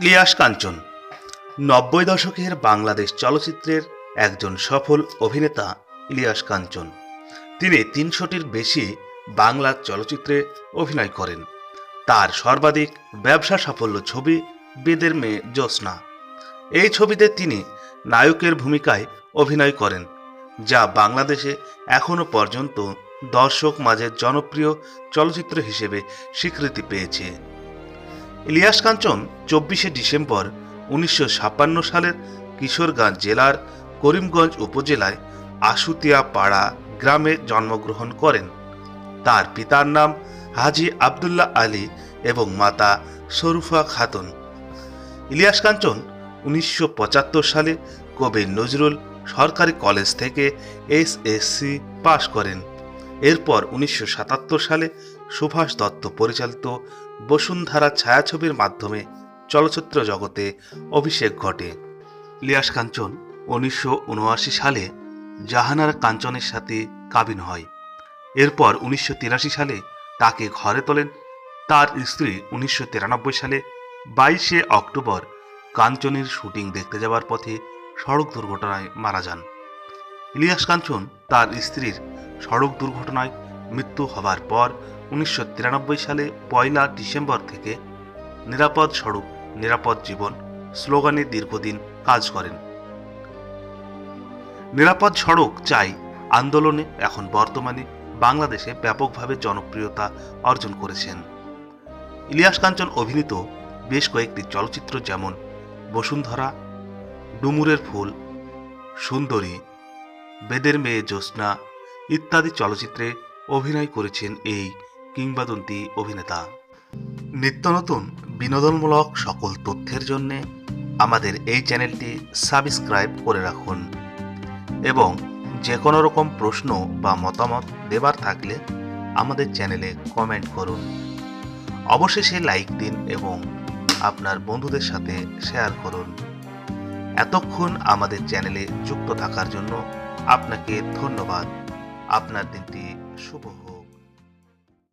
ইলিয়াস কাঞ্চন। নব্বই দশকের বাংলাদেশ চলচ্চিত্রের একজন সফল অভিনেতা ইলিয়াস কাঞ্চন। তিনি তিনশোটির বেশি বাংলা চলচ্চিত্রে অভিনয় করেন। তার সর্বাধিক ব্যবসা সাফল্য ছবি বেদের মেয়ে জ্যোৎস্না। এই ছবিতে তিনি নায়কের ভূমিকায় অভিনয় করেন, যা বাংলাদেশে এখনও পর্যন্ত দর্শক মাঝে জনপ্রিয় চলচ্চিত্র হিসেবে স্বীকৃতি পেয়েছে। ইলিয়াস কাঞ্চন চব্বিশে ডিসেম্বর উনিশশো ছাপ্পান্ন সালের কিশোরগঞ্জ জেলার করিমগঞ্জ উপজেলায় আশুতিয়া পাড়া গ্রামে জন্মগ্রহণ করেন। তার পিতার নাম হাজি আবদুল্লাহ আলী এবং মাতা শরুফা খাতুন। ইলিয়াস কাঞ্চন উনিশশো পঁচাত্তর সালে কবি নজরুল সরকারি কলেজ থেকে এসএসসি পাশ করেন। এরপর উনিশশো সাতাত্তর সালে সুভাষ দত্ত পরিচালিত বসুন্ধরা ছায়াছবির মাধ্যমে চলচ্চিত্র জগতে অভিষেক ঘটে। লিয়াস কাঞ্চন উনিশশো উনআশি সালে জাহানার কাঞ্চনের সাথে কাবিন হয়। এরপর উনিশশো তিরাশি সালে তাকে ঘরে তোলেন। তার স্ত্রী উনিশশো তিরানব্বই সালে বাইশে অক্টোবর কাঞ্চনের শুটিং দেখতে যাওয়ার পথে সড়ক দুর্ঘটনায় মারা যান। ইলিয়াস কাঞ্চন তার স্ত্রীর সড়ক দুর্ঘটনায় মৃত্যু হবার পর উনিশশো তিরানব্বই সালে পয়লা ডিসেম্বর থেকে নিরাপদ সড়ক, নিরাপদ জীবন স্লোগানে দীর্ঘদিন কাজ করেন। নিরাপদ সড়ক চাই আন্দোলনে এখন বর্তমানে বাংলাদেশে ব্যাপকভাবে জনপ্রিয়তা অর্জন করেছেন। ইলিয়াস কাঞ্চন অভিনীত বেশ কয়েকটি চলচ্চিত্র যেমন বসুন্ধরা, ডুমুরের ফুল, সুন্দরী, বেদের মেয়ে জ্যোৎস্না ইত্যাদি চলচ্চিত্রে অভিনয় করেছেন এই কিংবদন্তি অভিনেতা। নিত্য নতুন, বিনোদনমূলক সকল তথ্যের জন্য আমাদের এই চ্যানেলটি সাবস্ক্রাইব করে রাখুন এবং যে কোনো রকম প্রশ্ন বা মতামত দেবার থাকলে আমাদের চ্যানেলে কমেন্ট করুন। অবশেষে লাইক দিন এবং আপনার বন্ধুদের সাথে শেয়ার করুন। এতক্ষণ আমাদের চ্যানেলে যুক্ত থাকার জন্য আপনাকে ধন্যবাদ। আপনার দিনটি শুভ